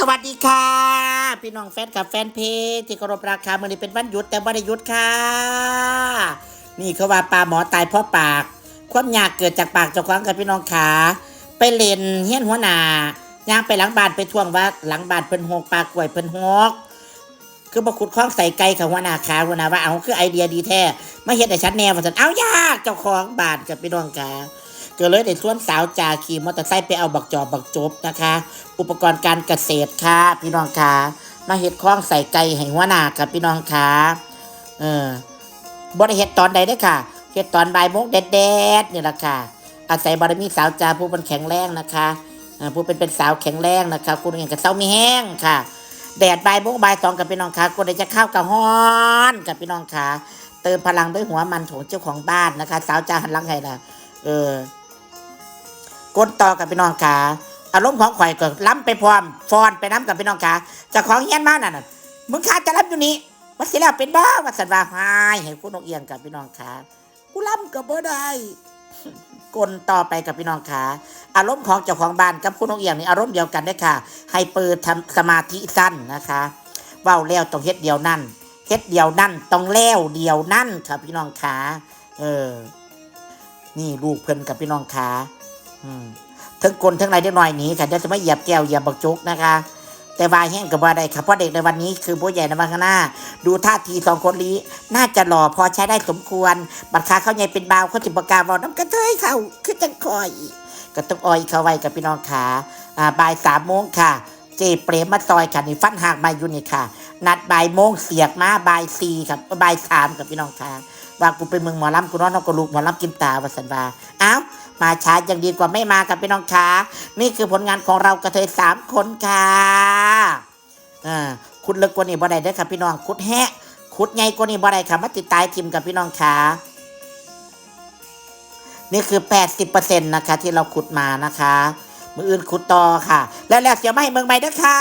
สวัสดีค่ะ พี่น้องแฟนกับแฟนเพจที่เคารพราคามื่อนี้เป็นวันหยุดแต่บ่ได้หยุดค่ะ นี่เขาว่าปลาหมอตายเพราะปาก ความยากเกิดจากปากเจ้าของกับพี่น้องขาไปเล่นเฮี้ยนหัวหน้าย่างไปหลังบ้านไปท่วงว่าหลังบ้านเพิ่นหกปลากล้วยเพิ่นหกคือบ่ขุดคล้องใส่ไก่กับหัวหน้าขาหัวหนาว่าเอาคือไอเดียดีแท้มาเฮ็ดให้ฉันแนวว่าซั่นเอายากเจ้าของบ้านกับพี่น้องขา ก็เลยได้ชวนสาวจาขี่มอเตอร์ไซค์ไปเอาบักจอบบักจบนะคะ อุปกรณ์การเกษตรค่ะ พี่น้องขามาเฮ็ดคล้องใส่ไก่ให้หัวหน้ากับพี่น้องขาเออบ่ได้เฮ็ดตอนใดเด้ค่ะเฮ็ดตอนบ่ายโมงแดดๆนี่แหละค่ะ อาศัยบารมีสาวจาผู้เป็นแข็งแรงนะคะผู้เป็นเป็นสาวแข็งแรงนะคะคุณเองกับเศร้ามีแห้งค่ะแดดใบ่ายโมงบ่ายสองกับพี่น้องคะคนใดจะเข้าวกับฮ้อนกับพี่น้องคะเติมพลังด้วยหัวมันของเจ้าของบ้านนะคะ สาวจาหันหลังให้นะเออ กดต่อกับพี่น้องคะอารมณ์ของข่อยก็ล้ำไปพร้อมฟอนไปน้ำกับพี่น้องคะเจ้าของเฮียนมานั่นน่ะมึงคาจะล้ำอยู่นี่ว่าสิแล้วเป็นบ้าว่าสันว่าหายเห็นคุณนกเอียงกับพี่น้องคะกูล้ำกับบ่ได้กลต่อไปกับพี่น้องขาอารมณ์ของเจ้าของบ้านกับคุณนกเอียงนี่อารมณ์เดียวกันได้ค่ะ ให้เปิดทำสมาธิสั้นนะคะเว้าแล้วต้องเฮ็ดเดียวนั่นเฮ็ดเดียวนั่นต้องแล้วเดียวนั่นค่ะพี่น้องขาเออ นี่ลูกเพิ่นกับพี่น้องขา ทั้งกลทั้งไรเด็กน้อยหนีค่ะเดี๋ยวจะไม่เหยียบแก้วเหยียบบักจุกนะคะ แต่ว่าแห้งกับว่าได้ค่ะเพราะเด็กในวันนี้คือผู้ใหญ่ในวันข้างหน้า ดูท่าทีสองคนนี้น่าจะหล่อพอใช้ได้สมควร บัตรคาเขาใหญ่เป็นบาวเขาจิบกล้าบอกน้ำกระเทยเขาคือจังคอยก็ต้องออยเขาไว้กับพี่น้องขาอ่าบ่ายสามโมงค่ะ เจเปรมมาซอยค่ะนี่ฟันหักมาอยู่นี่ค่ะ นัดบ่ายโมงเสียกมาบ่ายสี่ครับบ่ายสามกับพี่น้องขาว่ากูเป็นเมืองหมอลำกูนอนนอกกลูกหมอลำกินตาวัสันวาอ้าว มาช้ายังดีกว่าไม่มากับพี่น้องขานี่คือผลงานของเรากระเทยสามคนค่ะอ่าขุดเลิกกว่านี้บ่ได้เด้อค่ะพี่น้องขุดแฮะขุดไงกว่านี้บ่ได้ค่ะมาติดตายทีมกับพี่น้องขานี่คือ 80%นะคะที่เราขุดมานะคะ มืออื่นขุดต่อค่ะ แล้วแล้วเสียไม่เมืองใหม่ด้วยค่ะ